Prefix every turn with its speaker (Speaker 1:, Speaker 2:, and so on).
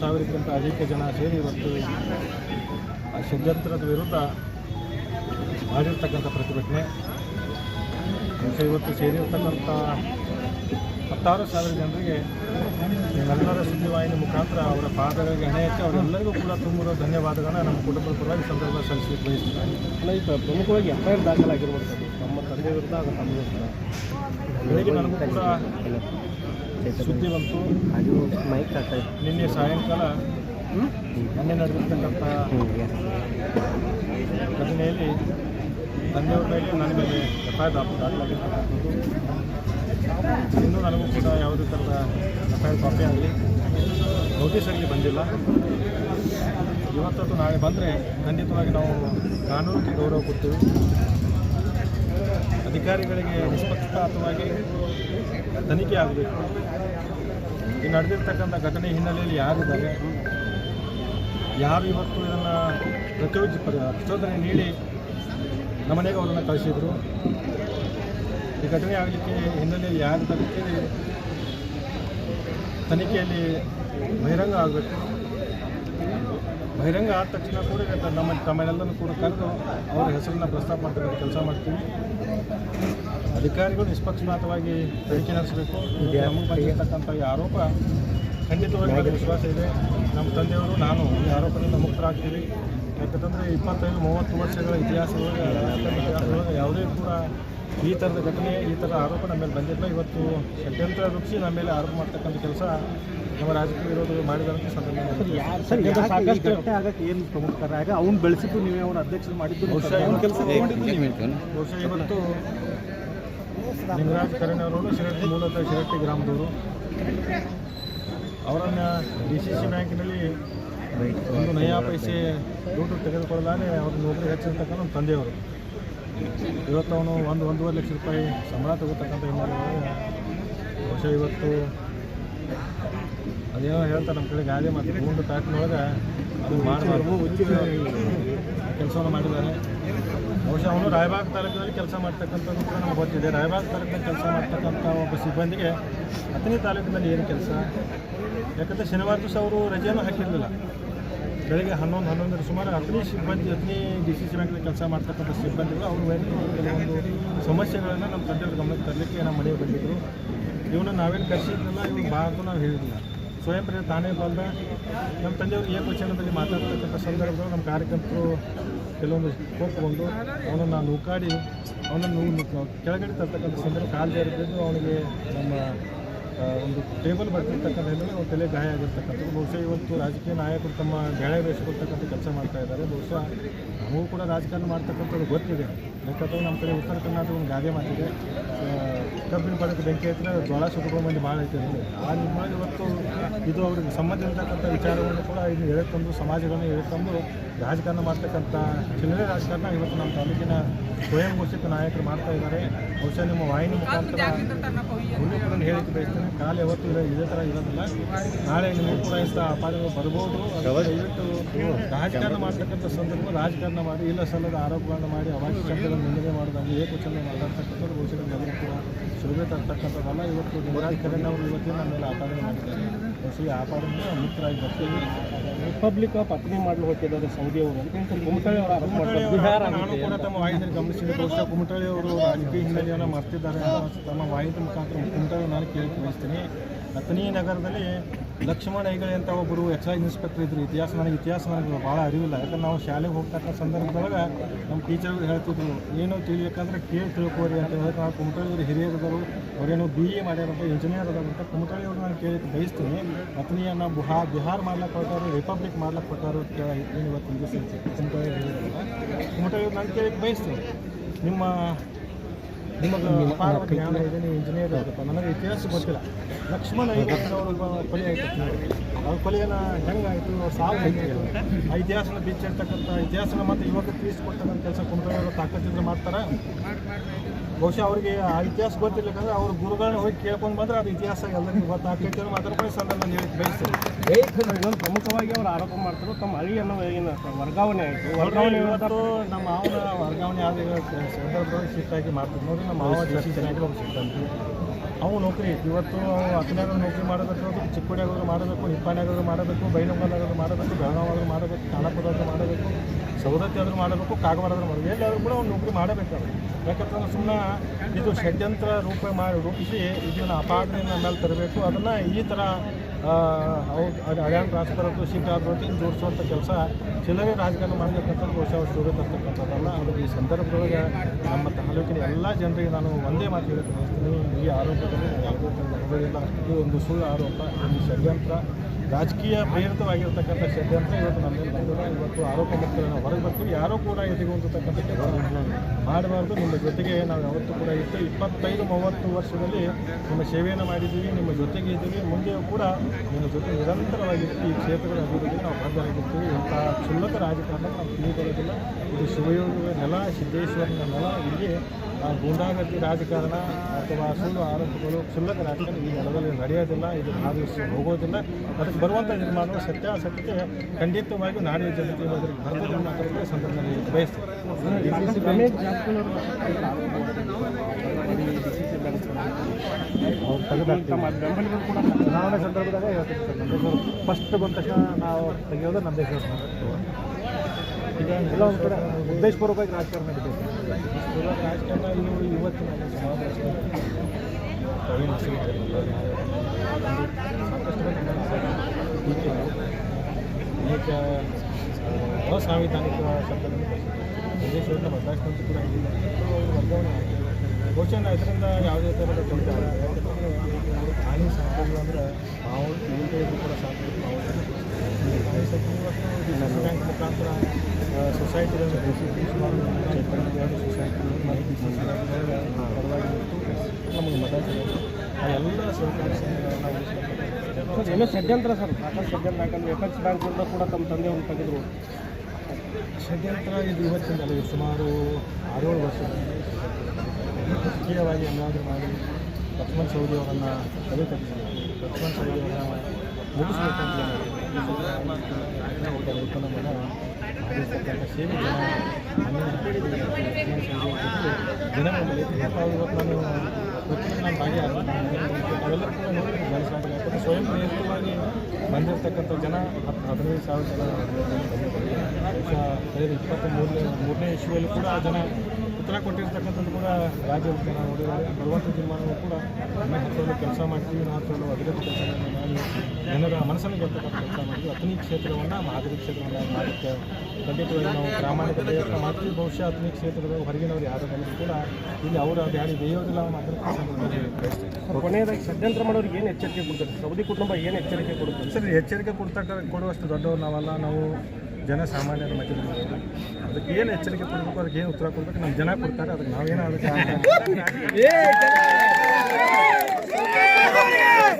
Speaker 1: ಸಾವಿರಕ್ಕಿಂತ ಅಧಿಕ ಜನ ಸೇರಿ ಇವತ್ತು ಆ ಷಡ್ಯಂತ್ರದ ವಿರುದ್ಧ ಮಾಡಿರ್ತಕ್ಕಂಥ ಪ್ರತಿಭಟನೆ. ಇವತ್ತು ಸೇರಿರ್ತಕ್ಕಂಥ ಹತ್ತಾರು ಸಾವಿರ ಜನರಿಗೆ ನಿಮ್ಮೆಲ್ಲರ ಸುದ್ದಿವಾಹಿನಿ ಮುಖಾಂತರ ಅವರ ಪಾದಗಳಿಗೆ ಹಣೆ ಹಚ್ಚಿ ಅವರೆಲ್ಲರಿಗೂ ಕೂಡ ತುಂಬಿರೋ ಧನ್ಯವಾದಗಳನ್ನು ನಮ್ಮ ಕುಟುಂಬದ ಪರವಾಗಿ ಸಂದರ್ಭ ಸಲ್ಲಿಸಲಿಕ್ಕೆ ಬಯಸ್ತಾರೆ
Speaker 2: ಅಲ್ಲ ಈಗ ಪ್ರಮುಖವಾಗಿ ಎಫ್ ಐ ಆರ್ ದಾಖಲಾಗಿರುವಂಥದ್ದು ನಮ್ಮ ತಂದೆ ವಿರುದ್ಧ ಅದು ತಮ್ಮ ವಿರುದ್ಧ.
Speaker 1: ಬೆಳಗ್ಗೆ ನನಗೂ ಕೂಡ ಸುದ್ದಿ ಬಂತು. ನಿನ್ನೆ ಸಾಯಂಕಾಲ ಮೊನ್ನೆ ನಡೆದಿರ್ತಕ್ಕಂಥ ಘಟನೆಯಲ್ಲಿ ತಂದೆಯವ್ರ ಮೇಲೆ ನನ್ನ ಮೇಲೆ ಎಫ್ ಐ ಆರ್ ದಾಖಲಾಗಿರ್ತಕ್ಕಂಥದ್ದು ಇನ್ನೂ ನನಗೂ ಕೂಡ ಯಾವುದೇ ಥರದ ಎಫ್ ಐ ಆರ್ ಕಾಪಿ ಆಗಲಿ ನೋಟಿಸ್ ಆಗಲಿ ಬಂದಿಲ್ಲ. ಇವತ್ತತ್ತು ನಾಳೆ ಬಂದರೆ ಖಂಡಿತವಾಗಿ ನಾವು ಕಾನೂನಿಗೆ ಗೌರವ ಕೊಡ್ತೀವಿ. ಅಧಿಕಾರಿಗಳಿಗೆ ನಿಷ್ಪಕ್ಷಪಾತವಾಗಿ ತನಿಖೆ ಆಗಬೇಕು. ಈ ನಡೆದಿರ್ತಕ್ಕಂಥ ಘಟನೆ ಹಿನ್ನೆಲೆಯಲ್ಲಿ ಯಾರಿದ್ದಾರೆ? ಯಾರು ಇವತ್ತು ಇದನ್ನು ಪ್ರಚೋದಿ ಪ್ರಚೋದನೆ ನೀಡಿ ನಮ್ಮನೆಗೆ ಅವರನ್ನು ಕಳಿಸಿದರು? ಈ ಘಟನೆ ಆಗಲಿಕ್ಕೆ ಹಿನ್ನೆಲೆಯಲ್ಲಿ ಯಾರಿದ್ದಾರೆ ತನಿಖೆಯಲ್ಲಿ ಬಹಿರಂಗ ಆಗಬೇಕು. ಬಹಿರಂಗ ಆದ ತಕ್ಷಣ ಕೂಡ ನಮ್ಮ ತಮ್ಮನೆಲ್ಲರೂ ಕೂಡ ಕರೆದು ಅವರ ಹೆಸರನ್ನ ಪ್ರಸ್ತಾಪ ಮಾಡ್ತಕ್ಕಂಥ ಕೆಲಸ ಮಾಡ್ತೀವಿ. ಅಧಿಕಾರಿಗಳು ನಿಷ್ಪಕ್ಷಪಾತವಾಗಿ ತನಿಖೆ ನಡೆಸಬೇಕು. ನಮಗೆ ಬಂದಿರತಕ್ಕಂಥ ಈ ಆರೋಪ ಖಂಡಿತವಾಗಿ ನನಗೆ ವಿಶ್ವಾಸ ಇದೆ. ನಮ್ಮ ತಂದೆಯವರು ನಾನು ಈ ಆರೋಪದಿಂದ ಮುಕ್ತರಾಗ್ತೀವಿ. ಯಾಕಂತಂದರೆ ಇಪ್ಪತ್ತೈದು ಮೂವತ್ತು ವರ್ಷಗಳ ಇತಿಹಾಸದೊಳಗೆ ಇತಿಹಾಸದೊಳಗೆ ಯಾವುದೇ ಕೂಡ ಈ ಥರದ ಘಟನೆ ಈ ಥರ ಆರೋಪ ನಮ್ಮ ಮೇಲೆ ಬಂದಿಲ್ಲ ಇವತ್ತು ಷಡ್ಯಂತ್ರ ರೂಪಿಸಿ ನಮ್ಮ ಮೇಲೆ ಆರೋಪ ಮಾಡ್ತಕ್ಕಂಥ ಕೆಲಸ ನಮ್ಮ ರಾಜಕೀಯ ವಿರೋಧಿ ಮಾಡಿದಂಥ ಸಂದರ್ಭ
Speaker 2: ಸರ್ ಸಾಕಷ್ಟು ಆಗಕ್ಕೆ ಏನು ಪ್ರಮುಖ ಕಾರಣ ಆಗ ಅವ್ನು ಬೆಳೆಸಿದ್ದು ನೀವೇ ಅವನು ಅಧ್ಯಕ್ಷರು ಮಾಡಿದ್ದು
Speaker 1: ಬಹುಶಃ
Speaker 2: ಅವ್ನ
Speaker 1: ಇವತ್ತು-
Speaker 2: ಕೆಲಸ
Speaker 1: ಬಹುಶಃ ಇವತ್ತು ಲಿಂಗರಾಜ್ ಕರಣ್ ಅವರು ಶಿರಟ್ಟಿ ಮೂಲತಃ ಶಿರಟ್ಟಿ ಗ್ರಾಮದವರು ಅವರನ್ನು ಡಿ ಸಿ ಸಿ ಬ್ಯಾಂಕಿನಲ್ಲಿ ಒಂದು ನಯಾ ಪೈಸೆ ದುಡ್ಡು ತೆಗೆದುಕೊಳ್ಳಲಾನೆ ಅವ್ರ ನೌಕರಿ ಹೆಚ್ಚಿರ್ತಕ್ಕಂಥ ನಮ್ಮ ತಂದೆಯವರು. ಇವತ್ತು ಅವನು ಒಂದು, ಒಂದೂವರೆ ಲಕ್ಷ ರೂಪಾಯಿ ಸಂಬಳ ತಗೋತಕ್ಕಂಥ ಹಿನ್ನೆಲೆ ಬಹುಶಃ ಇವತ್ತು ಅದೇನೋ ಹೇಳ್ತಾರೆ ನಮ್ಮ ಕಡೆ ಗಾದೆ ಮತ್ತು ಗುಂಡು ಪ್ಯಾಟ್ನೊಳಗೆ ಅದು ಮಾಡಬಾರ್ದು. ಕೆಲಸವನ್ನು ಮಾಡಿದ್ದಾರೆ. ಬಹುಶಃ ಅವನು ರಾಯಬಾಗ್ ತಾಲೂಕಿನಲ್ಲಿ ಕೆಲಸ ಮಾಡ್ತಕ್ಕಂಥದ್ದು ಕೂಡ ನಮ್ಗೆ ಗೊತ್ತಿದೆ. ರಾಯಬಾಗ್ ತಾಲೂಕಿನಲ್ಲಿ ಕೆಲಸ ಮಾಡ್ತಕ್ಕಂಥ ಒಬ್ಬ ಸಿಬ್ಬಂದಿಗೆ ಹತ್ತನೇ ತಾಲೂಕಿನಲ್ಲಿ ಏನು ಕೆಲಸ? ಯಾಕಂದರೆ ಶನಿವಾರ ದಿವಸ ಅವರು ರಜೆಯನ್ನು ಹಾಕಿರಲಿಲ್ಲ. ಬೆಳಗ್ಗೆ ಹನ್ನೊಂದು ಹನ್ನೊಂದರ ಸುಮಾರು ಹತ್ತನೇ ಸಿಬ್ಬಂದಿ ಹತ್ತನೇ ಡಿ ಸಿ ಸಿ ಬ್ಯಾಂಕ್ನಲ್ಲಿ ಕೆಲಸ ಮಾಡ್ತಕ್ಕಂಥ ಸಿಬ್ಬಂದಿಗಳು ಅವರು ಕೆಲವೊಂದು ಸಮಸ್ಯೆಗಳನ್ನು ನಮ್ಮ ತಂಡದ ಗಮನಕ್ಕೆ ತರಲಿಕ್ಕೆ ನಮ್ಮ ಮನೆಗೆ ಬಂದಿದ್ದರು. ಇವನ್ನ ನಾವೇನು ಕರೆಸಿದ್ರಲ್ಲ ಇವನು ಬಾ ಅಂತ ನಾವು ಹೇಳಿರಲಿಲ್ಲ ಸ್ವಯಂ ಪ್ರೇರಿತ ತಾನೇ ಬಂದ ನಮ್ಮ ತಂದೆಯವರು ಏಕವಚನದಲ್ಲಿ ಮಾತಾಡ್ತಕ್ಕಂಥ ಸಂದರ್ಭದಲ್ಲಿ ನಮ್ಮ ಕಾರ್ಯಕರ್ತರು ಕೆಲವೊಂದು ಕೋಪಗೊಂಡು ಅವನನ್ನು ನೂಕಾಡಿ ಅವನನ್ನು ಕೆಳಗಡೆ ತರ್ತಕ್ಕಂಥ ಸಂದರ್ಭ ಕಾಲು ಜಾರಿದ್ದು ಅವನಿಗೆ ನಮ್ಮ ಒಂದು ಟೇಬಲ್ ಬರ್ತಿರ್ತಕ್ಕಂಥ ಹಿನ್ನೆಲೆ ಅವ್ರ ತಲೆ ಗಾಯ ಆಗಿರ್ತಕ್ಕಂಥದ್ದು. ಬಹುಶಃ ಇವತ್ತು ರಾಜಕೀಯ ನಾಯಕರು ತಮ್ಮ ಗೆಳೆ ಬೇಯಿಸ್ಕೊಳ್ತಕ್ಕಂಥ ಕೆಲಸ ಮಾಡ್ತಾ ಇದ್ದಾರೆ. ಬಹುಶಃ ನಮಗೂ ಕೂಡ ರಾಜಕಾರಣ ಮಾಡ್ತಕ್ಕಂಥದ್ದು ಗೊತ್ತಿದೆ. ಯಾಕಂದ್ರೆ ನಮ್ಮ ಕಡೆ ಉತ್ತರ ಕರ್ನಾಟಕ ಒಂದು ಗಾದೆ ಮಾತಿದೆ. ಕಬ್ಬಿನ ಪಡಕ್ಕೆ ಬೆಂಕಿ ಹತ್ತಿರ ಜೋಳ ಸುಟ್ಕೊಂಡು ಮಂದಿ ಭಾಳ ಐತೆ. ಆ ನಿಟ್ಟಿನಲ್ಲಿ ಇವತ್ತು ಇದು ಅವ್ರಿಗೆ ಸಂಬಂಧ ಇರತಕ್ಕಂಥ ವಿಚಾರವನ್ನು ಕೂಡ ಇದು ಹೇಳ್ಕೊಂಡು ಸಮಾಜಗಳನ್ನು ಹೇಳ್ಕೊಂಡು ರಾಜಕಾರಣ ಮಾಡ್ತಕ್ಕಂಥ ಚಿಲ್ಲರೆ ರಾಜಕಾರಣ ಇವತ್ತು ನಮ್ಮ ತಾಲೂಕಿನ ಸ್ವಯಂ ಘೋಷಿತ ನಾಯಕರು ಮಾಡ್ತಾ ಇದ್ದಾರೆ. ಬಹುಶಃ ನಿಮ್ಮ ವಾಹಿನಿ ಮುಖಾಂತರ ಕೂಡ ಹೇಳಿಕೆ ಬಯಸ್ತೇನೆ. ಕಾಲ ಯಾವತ್ತು ಇರೋ ಇದೇ ಥರ ಇರೋದಿಲ್ಲ. ನಾಳೆ ನಿಮಗೂ ಕೂಡ ಇಂಥ ಅಪಾಯಗಳು ಬರ್ಬೋದು. ಇವತ್ತು ದಯವಿಟ್ಟು ರಾಜಕಾರಣ ಮಾಡ್ತಕ್ಕಂಥ ಸಂದರ್ಭ ರಾಜಕಾರಣ ಮಾಡಿ ಇಲ್ಲ ಸಲ್ಲದ ಆರೋಪಗಳನ್ನು ಮಾಡಿ ಅವಾಚ್ಯ ಶಬ್ದಗಳನ್ನು ನಿಂದನೆ ಮಾಡೋದಂಗೆ ಏಕವಚನ ಮಾತಾಡ್ತಕ್ಕಂಥದ್ದು ಬಹುಶಃ ಎಲ್ಲರೂ ಕೂಡ ಸುಲಭ ತರ್ತಕ್ಕಂಥದ್ದಲ್ಲ ಇವತ್ತು ನಿಮರಾಜ್ ಕರಣ್ ಅವರು ಇವತ್ತಿನ ನಮ್ಮ ಮೇಲೆ ಆಪಾದನೆ ಮಾಡಿದ್ದಾರೆ. ಬಹುಶಃ ಆಪಾದನೆ ಮುಕ್ತರಾಗಿ ಬರ್ತೀವಿ
Speaker 2: ರಿಪಬ್ಲಿಕ್ ಪತ್ನಿ ಮಾಡಲು ಹೊಟ್ಟಿದ್ದಾರೆ ಸೌದಿ ಅವರು. ಕುಮಟಳ್ಳಿ ಅವರು
Speaker 1: ನಾನು ಕೂಡ ತಮ್ಮ ವಾಹಿನಿಯಲ್ಲಿ ಗಮನಿಸಿದ. ಬಹುಶಃ ಕುಮಟಳ್ಳಿ ಅವರು ರಾಜಕೀಯ ಹಿನ್ನೆಲೆಯನ್ನು ಮರ್ತಿದ್ದಾರೆ ಅಂತ ತಮ್ಮ ವಾಹಿನಿ ಮುಖಾಂತರ ಕುಮಟಳ್ಳಿ ನಾನು ಕೇಳಿ ಬಯಸ್ತೀನಿ ನಗರದಲ್ಲಿ ಲಕ್ಷ್ಮಣ ಹೆಗಡೆ ಅಂತ ಒಬ್ಬರು ಎಕ್ಸೈಸ್ ಇನ್ಸ್ಪೆಕ್ಟರ್ ಇದ್ರು. ಇತಿಹಾಸ ನನಗೆ ಇತಿಹಾಸ ನನಗೆ ಭಾಳ ಅರಿವಿಲ್ಲ. ಯಾಕಂದ್ರೆ ನಾವು ಶಾಲೆಗೆ ಹೋಗ್ತಕ್ಕ ಸಂದರ್ಭದೊಳಗೆ ನಮ್ಮ ಟೀಚರ್ ಹೇಳ್ತಿದ್ರು, ಏನು ತಿಳಿಯಬೇಕಂದ್ರೆ ಕೇಳಿ ತಿಳ್ಕೋರಿ ಅಂತ ಹೇಳಿ ನಾವು ಕುಮಟಳ್ಳಿಯವರು ಹಿರಿಯರಿದ್ದರು ಅವರೇನು ಬಿ ಎ ಮಾಡ್ಯಾರಂತ ಇಂಜಿನಿಯರ್ ಅಂತ ಕುಮಟಳ್ಳಿಯವ್ರು ನಾನು ಕೇಳಿ ಬಯಸ್ತೀನಿ. ಅತ್ನಿಯನ್ನು ಬುಹಾ, ಬಿಹಾರ್ ಮಾಡ್ಲಕ್ಕೆ ಕೊಟ್ಟಾರು ರಿಪಬ್ಲಿಕ್ ಮಾಡ್ಲಕ್ಕೆ ಕೊಟ್ಟಾರು ಅಂತ ಇವತ್ತು ಕುಮಟಳ್ಳಿ ಹೇಳಿದ್ರಲ್ಲ ಕುಮಟಳ್ಳಿ ಅವ್ರು ನಾನು ಕೇಳಿ ಬಯಸ್ತೀನಿ. ನಿಮ್ಮ ನಿಮಗೆ ಅಪಾರ ಜ್ಞಾನ ಇದೆ ನೀವು ಇಂಜಿನಿಯರ್ ಇರಪ್ಪ ನನಗೆ ಇತಿಹಾಸ ಗೊತ್ತಿಲ್ಲ. ಲಕ್ಷ್ಮಣ ಕೊಲೆ ಆಯ್ತು. ಅವ್ರ ಕೊಲೆಯನ್ನು ಹೆಂಗಾಯಿತು? ಅವ್ರ ಸಾವು ಹೆಂಗೆ ಆ ಇತಿಹಾಸನ ಬಿಚ್ಚಿರ್ತಕ್ಕಂಥ ಇತಿಹಾಸನ ಮತ್ತು ಯುವಕ ತಿಳಿಸ್ಕೊಡ್ತಕ್ಕಂಥ ಕೆಲಸ ಕುಮಟಳ್ಳಿ ತಾಕತ್ತಿದ್ರೆ ಮಾಡ್ತಾರೆ? ಬಹುಶಃ ಅವರಿಗೆ ಆ ಇತಿಹಾಸ ಯಾಕಂದ್ರೆ ಅವ್ರ ಗುರುಗಳನ್ನ ಹೋಗಿ ಕೇಳ್ಕೊಂಡು ಬಂದ್ರೆ ಅದು ಇತಿಹಾಸ ಎಲ್ಲರಿಗೂ ಗೊತ್ತಾಗ್ತೈತೆ ಅನ್ನೋ ಬಯಸ್ತೇನೆ.
Speaker 2: ಇನ್ನೊಂದು ಪ್ರಮುಖವಾಗಿ ಅವರು ಆರೋಪ ಮಾಡ್ತಾರೆ ತಮ್ಮ ಅಳಿಯನ್ನು ಏನು ವರ್ಗಾವಣೆ ಆಯಿತು.
Speaker 1: ವರ್ಗಾವಣೆ ಇವತ್ತು ನಮ್ಮ ಮಾವನ ವರ್ಗಾವಣೆ ಆದ ಸಂದರ್ಭದಲ್ಲಿ ಶಿಫ್ಟ್ ಆಗಿ ಮಾಡ್ತಾರೆ ನೋಡಿ ನಮ್ಮ ಮಾವ ಒಬ್ಬ ಸಿಬ್ಬಂದಿ ಅವು ನೌಕರಿ ಇವತ್ತು ಅವು ಹತ್ತನಾಗ ನೌಕರಿ ಮಾಡಬೇಕು ಚಿಕ್ಕೋಡಿಯಾಗ ಮಾಡಬೇಕು ನಿಪ್ಪಾಣಿಯಾಗಾದ್ರೂ ಮಾಡಬೇಕು ಆಗೋದು ಮಾಡಬೇಕು ಬೆಳಗಾವಿ ಮಾಡಬೇಕು ಖಾನಾಪುರದಾದ್ರೂ ಮಾಡಬೇಕು ಸವದತ್ತಿ ಆದರೂ ಮಾಡಬೇಕು ಕಾಗವಾಡಾದ್ರೂ ಮಾಡಬೇಕು. ಎಲ್ಲಾದರೂ ಕೂಡ ಒಂದು ನೌಕರಿ ಮಾಡಬೇಕಾದ್ರೆ ಯಾಕಂತಂದ್ರೆ ಸುಮ್ಮನೆ ಇದು ಷಡ್ಯಂತ್ರ ರೂಪ ಮಾಡಿ ರೂಪಿಸಿ ಇದನ್ನು ಅಪಾದನೆಯನ್ನು ಮೇಲೆ ತರಬೇಕು. ಅದನ್ನು ಈ ಥರ ಅಡ್ಯಾನ್ ಟ್ರಾನ್ಸ್ಫರ್ ಸೀಟ್ ಆದ್ರೊಳಗೆ ಜೋಡಿಸುವಂಥ ಕೆಲಸ ಚಿಲ್ಲರೆ ರಾಜಕಾರಣ ಮಾಡಬೇಕಂತ ಬಹುಶಃ ಅವ್ರು ಶೋಭೆ ತರ್ತಕ್ಕಂಥದ್ದಲ್ಲ ಅದು ಈ ಸಂದರ್ಭದೊಳಗೆ ನಮ್ಮ ತಾಲೂಕಿನ ಎಲ್ಲ ಜನರಿಗೆ ನಾನು ಒಂದೇ ಮಾತು ಹೇಳಕ್ಕೆ ಈ ಆರೋಪದಲ್ಲಿ ಯಾವುದೇ ಒಂದು ಸುಳ್ಳು ಆರೋಪ ಒಂದು ಷಡ್ಯಂತ್ರ ರಾಜಕೀಯ ಪ್ರೇರಿತವಾಗಿರ್ತಕ್ಕಂಥ ಷಡ್ಯಂತ್ರ ಇವತ್ತು ನಮ್ಮ ಮೇಲೆ ಬಂದಿದೆ. ಇವತ್ತು ಆರೋಪ ಮುಕ್ತರನ್ನು ಹೊರಗೆ ಬರ್ತೀವಿ. ಯಾರೂ ಕೂಡ ಎದುಗುವಂತಕ್ಕಂಥ ಕೆಲಸ ಮಾಡಬಾರ್ದು. ನಿಮ್ಮ ಜೊತೆಗೆ ನಾವು ಯಾವತ್ತೂ ಕೂಡ ಇತ್ತು ಇಪ್ಪತ್ತೈದು ಮೂವತ್ತು ವರ್ಷದಲ್ಲಿ ನಿಮ್ಮ ಸೇವೆಯನ್ನು ಮಾಡಿದ್ದೀವಿ, ನಿಮ್ಮ ಜೊತೆಗೆ ಇದ್ದೀವಿ. ಮುಂದೆಯೂ ಕೂಡ ನಿಮ್ಮ ಜೊತೆ ನಿರಂತರವಾಗಿರ್ತೀವಿ. ಈ ಕ್ಷೇತ್ರಗಳ ಅಭಿವೃದ್ಧಿಗೆ ನಾವು ಬದ್ಧರಾಗಿರ್ತೀವಿ ಇಂಥ ಕ್ಷುಲ್ಲಕ ರಾಜಕಾರಣ ನಾವು ತಿಳಿದುಕೊಳ್ಳೋದಿಲ್ಲ. ಇದು ಶಿವಯೋಗದ ನೆಲ, ಸಿದ್ದೇಶ್ವರನ ನೆಲ. ಇಲ್ಲಿ ಗೂಂಡಾಗತಿ ರಾಜಕಾರಣ ಅಥವಾ ಸುಳ್ಳು ಆರೋಪಗಳು, ಕ್ಷುಲ್ಲಕ ರಾಜಕಾರಣ ಈ ನೆಲದಲ್ಲಿ ನಡೆಯೋದಿಲ್ಲ. ಇದು ಭಾಗವಹಿಸಿ ಹೋಗೋದಿಲ್ಲ. ಅದಕ್ಕೆ ಬರುವಂಥ ನಿರ್ಮಾಣ ಸತ್ಯಾಸತ್ಯತೆ ಖಂಡಿತವಾಗಿ ನಾಡಿನ ಜನತೆ ಈ ಸಂದರ್ಭದಲ್ಲಿ
Speaker 2: ಬಯಸ್ತೀವಿ
Speaker 1: ಚುನಾವಣೆ ಸಂದರ್ಭದಾಗ ಹೇಳ್ತೀವಿ ಸರ್ ಫಸ್ಟ್ ಬಂದ ತಕ್ಷಣ ನಾವು ತೆಗೆಯೋದು ನಂದೇಶ್ವರ ಈಗ ಎಲ್ಲ ಒಂದು ಕಡೆ ಉದ್ದೇಶಪೂರ್ವಕವಾಗಿ ರಾಜಕಾರಣ ಉದ್ದೇಶಪೂರ್ವಕ ರಾಜಕಾರಣ ಇವು ಇವತ್ತಿನ ಪ್ರವೀಣ್ ಹೆಸರು ಸಾಕಷ್ಟು ಮಂದಿ ಟೀಕೆ ಅನೇಕ ಆ, ಅಸಾಂವಿಧಾನಿಕ ಶಬ್ದಗಳನ್ನು ಉದ್ದೇಶವನ್ನು ಬದಲಾಯಿಸಿದಂತ ಕೂಡ ಇಲ್ಲ ಅವರು ವರ್ಗಾವಣೆ ಆಗಿದೆ ಬಹುಶಃ ನಾ ಇದರಿಂದ ಯಾವುದೇ ಥರದ ತೊಂದರೆ ಆಗಲ್ಲ. ಯಾಕಂದ್ರೆ ಹಾನಿ ಸಾಕೋದು ಅಂದರೆ ನಾವು ಇಲ್ಲದೆ ಕೂಡ ಸಾಕು ನಾವು ಹಾನಿ ಸಾಕಿದ್ದು ಬ್ಯಾಂಕ್ ಮುಖಾಂತರ ಸೊಸೈಟಿಗಳನ್ನು ಬೆಳೆಸಿದ್ವಿ ಸುಮಾರು ಚೈತನ್ಯ ಎರಡು ಸೊಸೈಟಿ ಮಾಹಿತಿ ಆ ಎಲ್ಲ ಸಹಕಾರಿ
Speaker 2: ಸರ್ ಏನೋ ಷಡ್ಯಂತ್ರ ಸರ್ ಸಾಕಷ್ಟು ಷಡ್ಯಂತ್ರ ಯಾಕಂದ್ರೆ ಎಫೆಕ್ಸ್ ಬ್ಯಾಂಕಿಂದ ಕೂಡ ತಮ್ಮ ತಂದೆಯವರು ತೆಗೆದ್ರು.
Speaker 1: ಷಡ್ಯಂತ್ರ ಇದು ಇವತ್ತಿನ ಸುಮಾರು ಆರೇಳು ವರ್ಷದಲ್ಲಿ ರಾಜಕೀಯವಾಗಿ ಏನಾದರೂ ಮಾಡಿ, ಲಕ್ಷ್ಮಣ್ ಸೌದಿ ಅವರನ್ನು ತಲೆ ತಪ್ಪಿಸಿದ್ರು ಲಕ್ಷ್ಮಣ್ ಸೌದಿ ಅವರನ್ನು ಮುಗಿಸ್ಬೇಕಂತ ಜನ ನಾನು ಗೊತ್ತಿಲ್ಲ ಸ್ವಯಂ ಪ್ರೇರಿತವಾಗಿ ಬಂದಿರತಕ್ಕಂಥ ಜನ ಹತ್ತು ಹದಿನೈದು ಸಾವಿರ ಜನ ಇಪ್ಪತ್ತ ಮೂರನೇ ಮೂರನೇ ಇಶ್ಯೂಯಲ್ಲಿ ಕೂಡ ಆ ಜನ ಉತ್ತರ ಕೊಟ್ಟಿರ್ತಕ್ಕಂಥದ್ದು ಕೂಡ ರಾಜ್ಯ ಉದ್ಯಾನ ನೋಡಿದರೆ ನಲವತ್ತು ತೀರ್ಮಾನಗಳು ಕೂಡ ನಮ್ಮ ಹತ್ತಲು ಕೆಲಸ ಮಾಡ್ತೀವಿ. ನಾವು ಹತ್ತಲು ಅಭಿವೃದ್ಧಿ ಕೆಲಸಗಳನ್ನು ಮಾಡಿ ಜನರ ಮನಸ್ಸನ್ನು ಗೆಲ್ತಕ್ಕಂಥ ಕೆಲಸ ಮಾಡ್ತೀವಿ. ಅಥಣಿ ಕ್ಷೇತ್ರವನ್ನು ಮಾದರಿ ಕ್ಷೇತ್ರವನ್ನು ಮಾಡುತ್ತೇವೆ ಖಂಡಿತವಾಗಿ ನಾವು ಪ್ರಾಮಾಣಿಕ ಪ್ರಯತ್ನ ಮಾಡ್ತೀವಿ. ಬಹುಶಃ ಅಥಣಿ ಕ್ಷೇತ್ರದ ಹೊರಗಿನವರು ಯಾರು ಬಂದರೂ ಕೂಡ ಇಲ್ಲಿ ಅವರು ಅದು ಯಾರು ಬೇಯೋದಿಲ್ಲ ಮಾತ್ರ
Speaker 2: ಕೆಲಸ ಕೊನೆಯದಾಗಿ ಷಡ್ಯಂತ್ರ ಮಾಡೋರಿಗೆ ಏನು ಎಚ್ಚರಿಕೆ ಕೊಡ್ತಾರೆ? ಸೌದಿ ಕುಟುಂಬ ಏನು ಎಚ್ಚರಿಕೆ ಕೊಡುತ್ತೆ?
Speaker 1: ಸರ್ ಎಚ್ಚರಿಕೆ ಕೊಡ್ತಕ್ಕ ಕೊಡುವಷ್ಟು ದೊಡ್ಡವರು ನಾವಲ್ಲ. ನಾವು ಜನಸಾಮಾನ್ಯರ ಮಧ್ಯದಲ್ಲಿ. ಅದಕ್ಕೆ ಏನು ಎಚ್ಚರಿಕೆ ಕೊಡಬೇಕು ಅದಕ್ಕೆ ಏನು ಉತ್ತರ ಕೊಡಬೇಕು ನಮ್ಮ ಜನ ಕೊಡ್ತಾರೆ, ಅದಕ್ಕೆ ನಾವೇನೋ ಅದಕ್ಕೆ